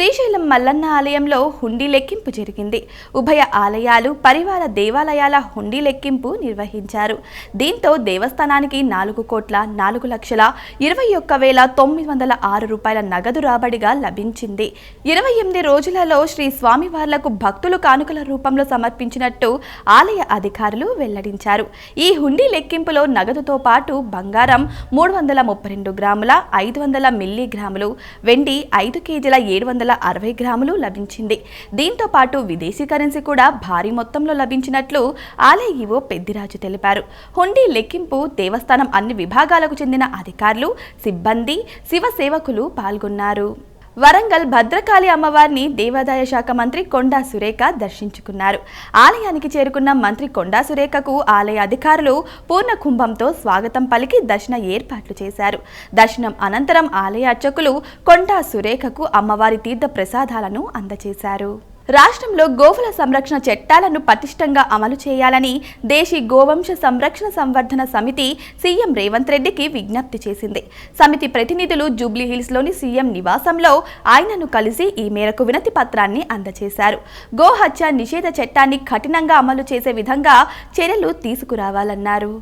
శ్రీశైలం మల్లన్న ఆలయంలో హుండీ లెక్కింపు జరిగింది. ఉభయ ఆలయాలు పరివార దేవాలయాల హుండీ లెక్కింపు నిర్వహించారు. దీంతో దేవస్థానానికి నాలుగు కోట్ల నాలుగు లక్షల ఇరవై ఒక్క వేల తొమ్మిది వందల ఆరు రూపాయల నగదు రాబడిగా లభించింది. ఇరవై ఎనిమిది రోజులలో శ్రీ స్వామివార్లకు భక్తులు కానుకల రూపంలో సమర్పించినట్టు ఆలయ అధికారులు వెల్లడించారు. ఈ హుండీ లెక్కింపులో నగదుతో పాటు బంగారం మూడు వందల ముప్పై రెండు గ్రాముల ఐదు వందల మిల్లీగ్రాములు వెండి ఐదు కేజీల ఏడు వందల వందల అరవై గ్రాములు లభించింది. దీంతో పాటు విదేశీ కరెన్సీ కూడా భారీ మొత్తంలో లభించినట్లు ఆలయ ఈవో పెద్దిరాజు తెలిపారు. హుండీ లెక్కింపు దేవస్థానం అన్ని విభాగాలకు చెందిన అధికారులు సిబ్బంది శివ సేవకులు పాల్గొన్నారు. వరంగల్ భద్రకాళి అమ్మవారిని దేవాదాయ శాఖ మంత్రి కొండా సురేఖ దర్శించుకున్నారు. ఆలయానికి చేరుకున్న మంత్రి కొండా సురేఖకు ఆలయ అధికారులు పూర్ణ కుంభంతో స్వాగతం పలికి దర్శన ఏర్పాట్లు చేశారు. దర్శనం అనంతరం ఆలయ అర్చకులు కొండా సురేఖకు అమ్మవారి తీర్థ ప్రసాదాలను అందజేశారు రాష్ట్రంలో గోవుల సంరక్షణ చట్టాలను పటిష్టంగా అమలు చేయాలని దేశీ గోవంశ సంరక్షణ సంవర్ధన సమితి సీఎం రేవంత్ రెడ్డికి విజ్ఞప్తి చేసింది. సమితి ప్రతినిధులు జూబ్లీహిల్స్లోని సీఎం నివాసంలో ఆయనను కలిసి ఈ మేరకు వినతి పత్రాన్ని అందజేశారు గోహత్య నిషేధ చట్టాన్ని కఠినంగా అమలు చేసే విధంగా చర్యలు తీసుకురావాలన్నారు.